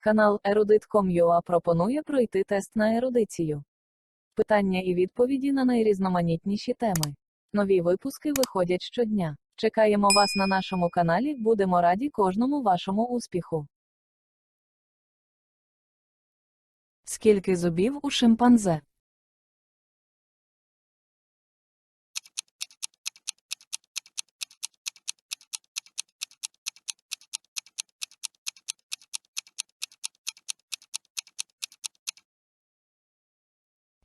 Канал Erudit.com.ua пропонує пройти тест на ерудицію. Питання і відповіді на найрізноманітніші теми. Нові випуски виходять щодня. Чекаємо вас на нашому каналі, будемо раді кожному вашому успіху. Скільки зубів у шимпанзе?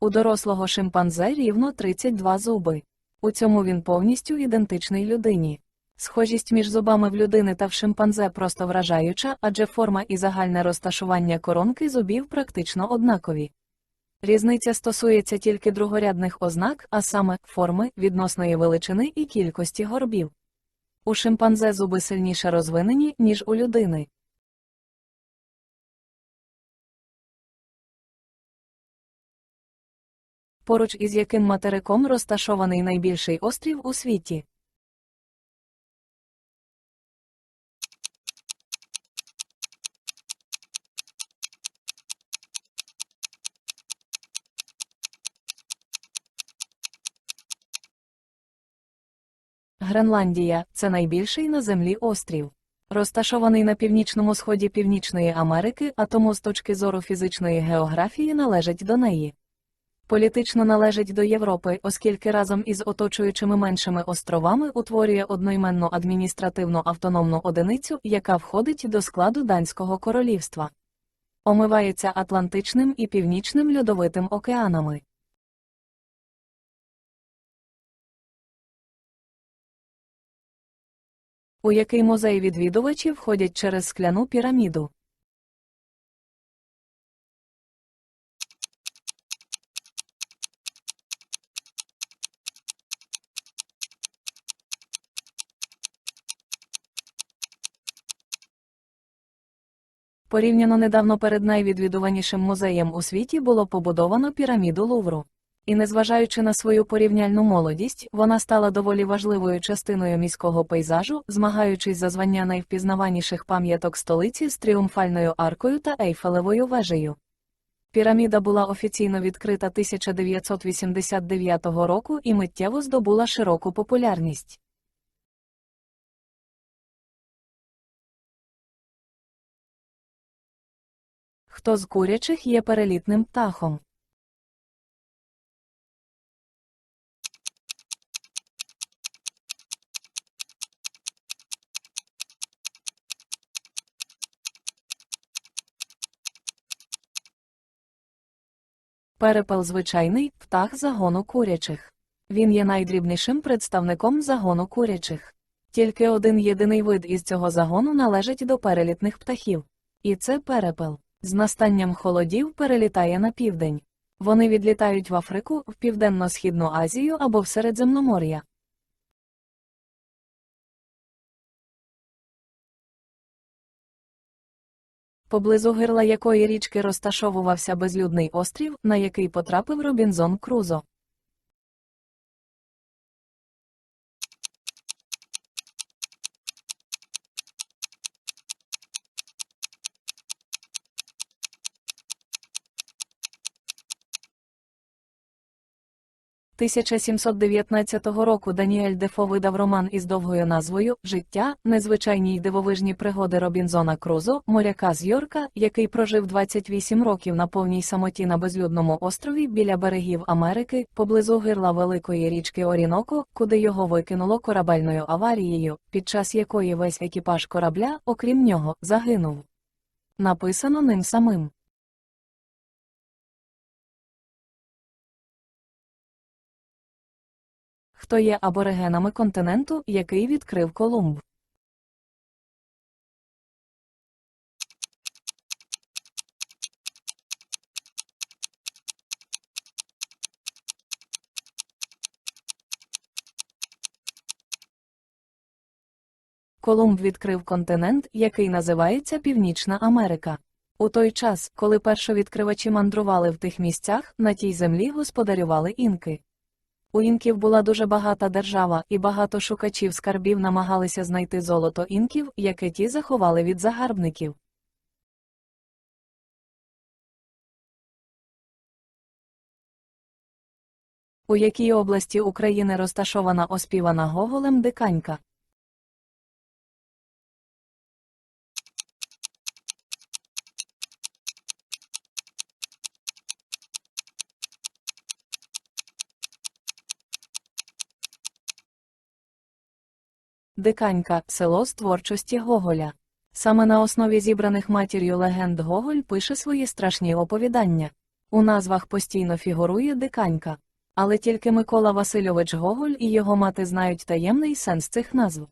У дорослого шимпанзе рівно 32 зуби. У цьому він повністю ідентичний людині. Схожість між зубами в людини та в шимпанзе просто вражаюча, адже форма і загальне розташування коронки зубів практично однакові. Різниця стосується тільки другорядних ознак, а саме форми, відносної величини і кількості горбів. У шимпанзе зуби сильніше розвинені, ніж у людини. Поруч із яким материком розташований найбільший острів у світі. Гренландія це найбільший на землі острів. Розташований на північному сході Північної Америки, а тому з точки зору фізичної географії належить до неї. Політично належить до Європи, оскільки разом із оточуючими меншими островами утворює одноіменну адміністративну автономну одиницю, яка входить до складу Данського королівства. Омивається Атлантичним і Північним льодовитим океанами. У який музей відвідувачі входять через скляну піраміду. Порівняно недавно перед найвідвідуванішим музеєм у світі було побудовано піраміду Лувру. І незважаючи на свою порівняльну молодість, вона стала доволі важливою частиною міського пейзажу, змагаючись за звання найвпізнаваніших пам'яток столиці з тріумфальною аркою та Ейфелевою вежею. Піраміда була офіційно відкрита 1989 року і миттєво здобула широку популярність. Хто з курячих є перелітним птахом? Перепел звичайний птах загону курячих. Він є найдрібнішим представником загону курячих. Тільки один єдиний вид із цього загону належить до перелітних птахів. І це перепел. З настанням холодів перелітає на південь. Вони відлітають в Африку, в Південно-Східну Азію або в Середземномор'я. Поблизу гирла якої річки розташовувався безлюдний острів, на який потрапив Робінзон Крузо. – 1719 року Даніель Дефо видав роман із довгою назвою Життя, незвичайні й дивовижні пригоди Робінзона Крузо, моряка з Йорка, який прожив 28 років на повній самоті на безлюдному острові біля берегів Америки, поблизу гирла великої річки Оріноко, куди його викинуло корабельною аварією, під час якої весь екіпаж корабля, окрім нього, загинув. Написано ним самим. Хто є аборигенами континенту, який відкрив Колумб? Колумб відкрив континент, який називається Північна Америка. У той час, коли першовідкривачі мандрували в тих місцях, на тій землі господарювали інки. У інків була дуже багата держава, і багато шукачів скарбів намагалися знайти золото інків, яке ті заховали від загарбників. У якій області України розташована оспівана Гоголем диканька? Диканька село з творчості Гоголя. Саме на основі зібраних матір'ю легенд Гоголь пише свої страшні оповідання. У назвах постійно фігурує диканька. Але тільки Микола Васильович Гоголь і його мати знають таємний сенс цих назв.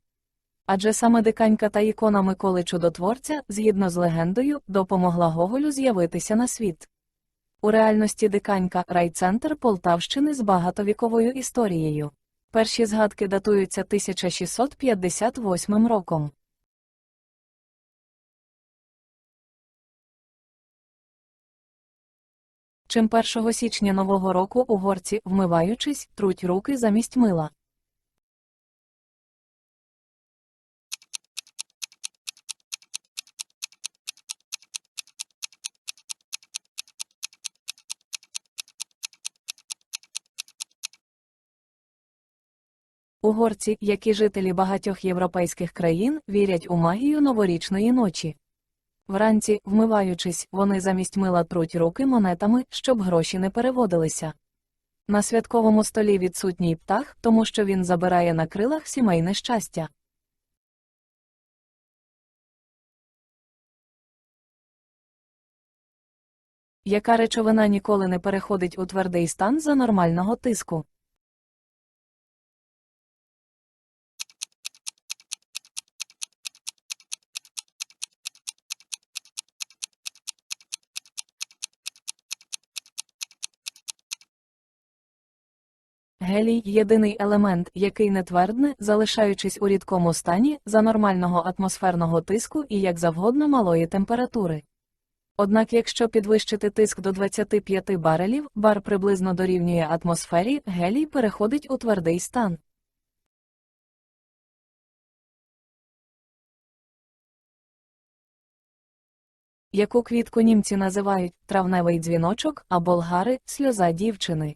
Адже саме диканька та ікона Миколи Чудотворця, згідно з легендою, допомогла Гоголю з'явитися на світ. У реальності диканька райцентр Полтавщини з багатовіковою історією. Перші згадки датуються 1658 роком. Чим 1 січня нового року угорці, вмиваючись, труть руки замість мила. Угорці, як і жителі багатьох європейських країн, вірять у магію новорічної ночі. Вранці, вмиваючись, вони замість мила труть руки монетами, щоб гроші не переводилися. На святковому столі відсутній птах, тому що він забирає на крилах сімейне щастя. Яка речовина ніколи не переходить у твердий стан за нормального тиску? Гелій єдиний елемент, який не твердне, залишаючись у рідкому стані, за нормального атмосферного тиску і як завгодно малої температури. Однак якщо підвищити тиск до 25 барелів, бар приблизно дорівнює атмосфері, гелій переходить у твердий стан. Яку квітку німці називають травневий дзвіночок, а болгари сльоза дівчини.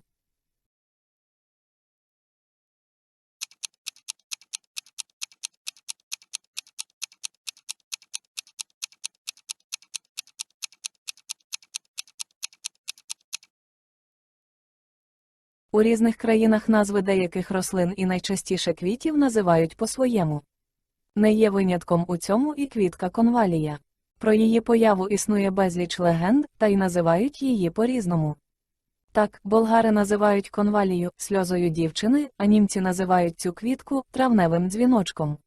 У різних країнах назви деяких рослин і найчастіше квітів називають по-своєму. Не є винятком у цьому і квітка конвалія. Про її появу існує безліч легенд, та й називають її по-різному. Так, болгари називають конвалію сльозою дівчини, а німці називають цю квітку травневим дзвіночком.